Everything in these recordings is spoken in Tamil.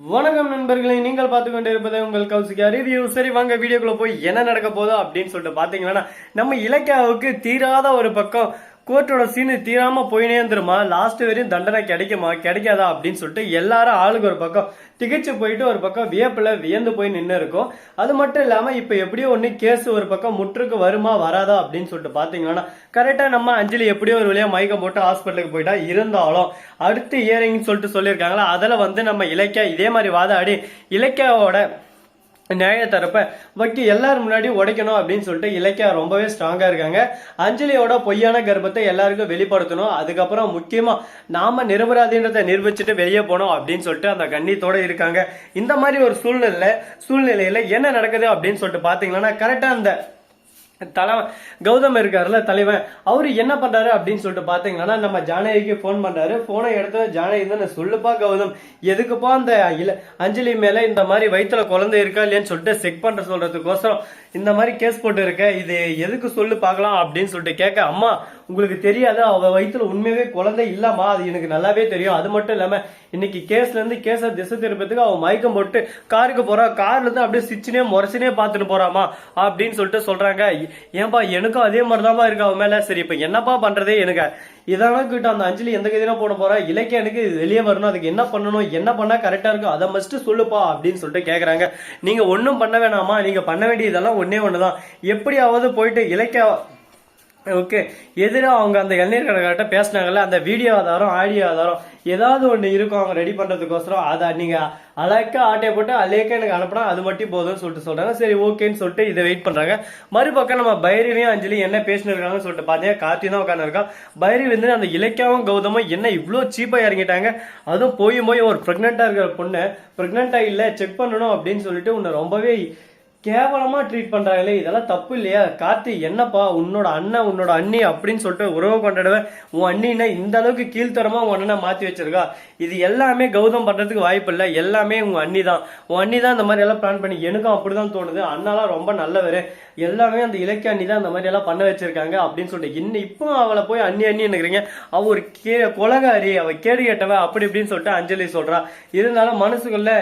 வணக்கம் நண்பர்களே நீங்கள் பார்த்து கொண்டு இருப்பது உங்கள் கௌசிகா ரிவ்யூ சரி வாங்க வீடியோக்குள்ள போய் என்ன நடக்க போதோ அப்படின்னு சொல்லிட்டு பாத்தீங்கன்னா நம்ம இலக்கியாவுக்கு தீராத ஒரு பக்கம் கோர்ட்டோட சீனு தீராம போயினே இருந்துருமா? லாஸ்ட் வரையும் தண்டனை கிடைக்குமா? கிடைக்காதா? அப்படின்னு சொல்லிட்டு எல்லாரும் ஆளுக்கு ஒரு பக்கம் திகைச்சு போயிட்டு ஒரு பக்கம் வியப்புல வியந்து போய் நின்று இருக்கும். அது மட்டும் இல்லாம இப்ப எப்படியோ ஒண்ணு கேஸ் ஒரு பக்கம் முற்றுக்கு வருமா வராதா அப்படின்னு சொல்லிட்டு பாத்தீங்கன்னா கரெக்டா நம்ம அஞ்சலி எப்படியோ ஒரு வழியா மயக்கம் போட்டு ஹாஸ்பிட்டலுக்கு போயிட்டா இருந்தாலும் அடுத்து இயரிங்னு சொல்லிட்டு சொல்லியிருக்காங்களா அதில் வந்து நம்ம இலக்கியா இதே மாதிரி வாதாடி இலக்கியாவோட நியாய தரப்ப வக்கி எல்லாரும் முன்னாடி உடைக்கணும் அப்படின்னு சொல்லிட்டு இலக்கியா ரொம்பவே ஸ்ட்ராங்கா இருக்காங்க. அஞ்சலியோட பொய்யான கர்ப்பத்தை எல்லாருக்கும் வெளிப்படுத்தணும். அதுக்கப்புறம் முக்கியமா நாம நிரபராதின்றதை நிரூபிச்சுட்டு வெளியே போனோம் அப்படின்னு சொல்லிட்டு அந்த கண்ணியத்தோட இருக்காங்க. இந்த மாதிரி ஒரு சூழ்நிலை சூழ்நிலையில என்ன நடக்குது அப்படின்னு சொல்லிட்டு பாத்தீங்கன்னா கரெக்டா அந்த தலைவன் கௌதம் இருக்காருல்ல தலைவன். அவர் என்ன பண்ணுறாரு அப்படின்னு சொல்லிட்டு பார்த்தீங்கன்னா நம்ம ஜானகிக்கு ஃபோன் பண்ணுறாரு ஃபோனை எடுத்து ஜானகி தானே. சொல்லுப்பா கௌதம் எதுக்குப்பா அந்த இல அஞ்சலி மேலே இந்த மாதிரி வயிற்றுல குழந்தை இருக்கா இல்லையான்னு சொல்லிட்டு செக் பண்ணுற சொல்கிறதுக்கோசரம் இந்த மாதிரி கேஸ் போட்டு இருக்க இது எதுக்கு சொல்லு பார்க்கலாம் அப்படின்னு சொல்லிட்டு கேட்க அம்மா உங்களுக்கு தெரியாது? அவ வயிற்றுல உண்மையாவே குழந்தை இல்லம்மா. அது எனக்கு நல்லாவே தெரியும். அது மட்டும் இல்லாம இன்னைக்கு கேஸ்ல இருந்து கேஸ திசை திருப்பத்துக்கு அவன் மயக்கம் போட்டு காருக்கு போறா. கார்ல இருந்து அப்படியே சிச்சினே முறைச்சினே பாத்துட்டு போறாமா அப்படின்னு சொல்லிட்டு சொல்றாங்க. ஏன்பா எனக்கும் அதே மாதிரிதான்பா இருக்கு அவன் மேல. சரி இப்ப என்னப்பா பண்றதே எனக்கு? இதெல்லாம் கிட்ட அந்த அஞ்சலி எந்த கதினா போட போறா? இலக்கிய எனக்கு வெளியே வரணும். அதுக்கு என்ன பண்ணணும்? என்ன பண்ணா கரெக்டா இருக்கும்? அதை மஸ்ட் சொல்லுப்பா அப்படின்னு சொல்லிட்டு கேக்குறாங்க. நீங்க ஒன்றும் பண்ண வேணாமா? நீங்க பண்ண வேண்டியதெல்லாம் ஒன்னே ஒண்ணுதான். எப்படியாவது போயிட்டு இலக்கிய ஓகே எதிராக அவங்க அந்த இளநீர் கடைக்கார்ட்ட பேசினாங்கல்ல அந்த வீடியோ ஆதாரம் ஆடியோ ஆதாரம் ஏதாவது ஒன்று இருக்கும் அவங்க ரெடி பண்ணுறதுக்கோசரம் அதை நீங்கள் அழகா ஆட்டையை போட்டு அலேக்கா எனக்கு அனுப்பினா அது மட்டும் போதும்னு சொல்லிட்டு சொல்கிறாங்க சரி ஓகேன்னு சொல்லிட்டு இதை வெயிட் பண்ணுறாங்க மறுபக்கம் நம்ம பைரவியும் அஞ்சலி என்ன பேசினிருக்காங்கன்னு சொல்லிட்டு பார்த்தீங்கன்னா கார்த்தி தான் உட்காந்துருக்கான் பைரவி வந்து அந்த இலக்கியாவும் கௌதமும் என்ன இவ்வளோ சீப்பாக இறங்கிட்டாங்க. அதுவும் போய் போய் ஒரு ப்ரெக்னெண்ட்டாக இருக்கிற பொண்ணு ப்ரெக்னெண்ட்டாக இல்லை செக் பண்ணணும் அப்படின்னு சொல்லிட்டு உன்னை ரொம்பவே கேவலமாக ட்ரீட் பண்ணுறாங்களே இதெல்லாம் தப்பு இல்லையா? கார்த்தி என்னப்பா உன்னோட அண்ணன் உன்னோட அண்ணி அப்படின்னு சொல்லிட்டு உறவு கொண்டாடுவேன். உன் அண்ணினா இந்த அளவுக்கு கீழ்த்தரமாக உன் அண்ணனை மாற்றி வச்சிருக்கா. இது எல்லாமே கௌதம் பண்ணுறதுக்கு வாய்ப்பு இல்லை. எல்லாமே உங்கள் அண்ணி தான் உன் அண்ணி தான் இந்த மாதிரி எல்லாம் பிளான் பண்ணி எனக்கும் அப்படி தான் தோணுது. அண்ணாலாம் ரொம்ப நல்லவர். எல்லாமே அந்த இலக்கிய அண்ணி தான் இந்த மாதிரி எல்லாம் பண்ண வச்சிருக்காங்க அப்படின்னு சொல்லிட்டு இன்னும் இப்போ அவளை போய் அண்ணி அண்ணி நினைக்கிறீங்க அவ ஒரு கே கொலகாரி. அவள் கேடு கேட்டவ. அப்படி இப்படின்னு சொல்லிட்டு அஞ்சலி சொல்கிறா இருந்தாலும் மனசுக்குள்ள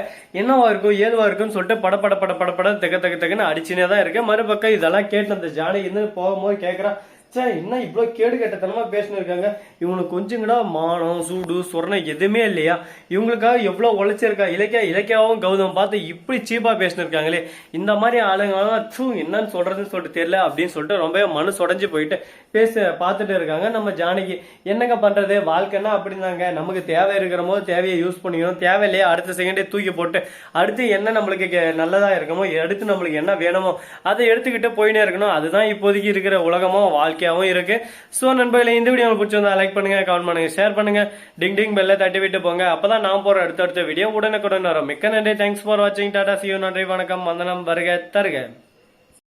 என்னவா இருக்கும் ஏதுவா இருக்கும்னு சொல்லிட்டு படப்பட பட படப்பட திகத்த டக்கு டக்குன்னு அடிச்சுனே தான் இருக்கேன். மறுபக்கம் இதெல்லாம் கேட்டு அந்த ஜானகி இருந்து போகும்போது கேட்குறான் சே என்ன இவ்வளோ கேடு கெட்டத்தனமாக பேசினு இருக்காங்க? இவங்களுக்கு கொஞ்சம் கூட மானம் சூடு சொரணை எதுவுமே இல்லையா? இவங்களுக்காக எவ்வளோ உழைச்சிருக்கா? இலக்கியா இலக்கியாவும் கௌதம் பார்த்து இப்படி சீப்பாக பேசினு இருக்காங்களே. இந்த மாதிரி ஆளுங்கலாம் சூ என்னன்னு சொல்கிறதுன்னு சொல்லிட்டு தெரியல அப்படின்னு சொல்லிட்டு ரொம்பவே மனசு உடஞ்சி போயிட்டு பேச பார்த்துட்டு இருக்காங்க நம்ம ஜானகி. என்னங்க பண்ணுறது வாழ்க்கைன்னா அப்படிதாங்க நமக்கு தேவை இருக்கிற போது தேவையை யூஸ் பண்ணிக்கணும். தேவையில்லையே அடுத்த செகண்டே தூக்கி போட்டு அடுத்து என்ன நம்மளுக்கு நல்லதாக இருக்கமோ இருக்குமோ அடுத்து நம்மளுக்கு என்ன வேணுமோ அதை எடுத்துக்கிட்டு போயினே இருக்கணும். அதுதான் இப்போதைக்கு இருக்கிற உலகமும் வாழ்க்கையாவும் இருக்கு. ஸோ நண்பர்களே இந்த வீடியோ பிடிச்சிருந்தா லைக் பண்ணுங்க கமெண்ட் பண்ணுங்க ஷேர் பண்ணுங்க. டிங் டிங் பெல்ல தட்டி விட்டு போங்க. அப்பதான் நான் போற அடுத்தடுத்த வீடியோ உடனுக்குடன் வரும். மிக்க நன்றி. தேங்க்ஸ் ஃபார் வாட்சிங் டாடா சியூ நன்றி வணக்கம். வந்தனம் வருக தருக.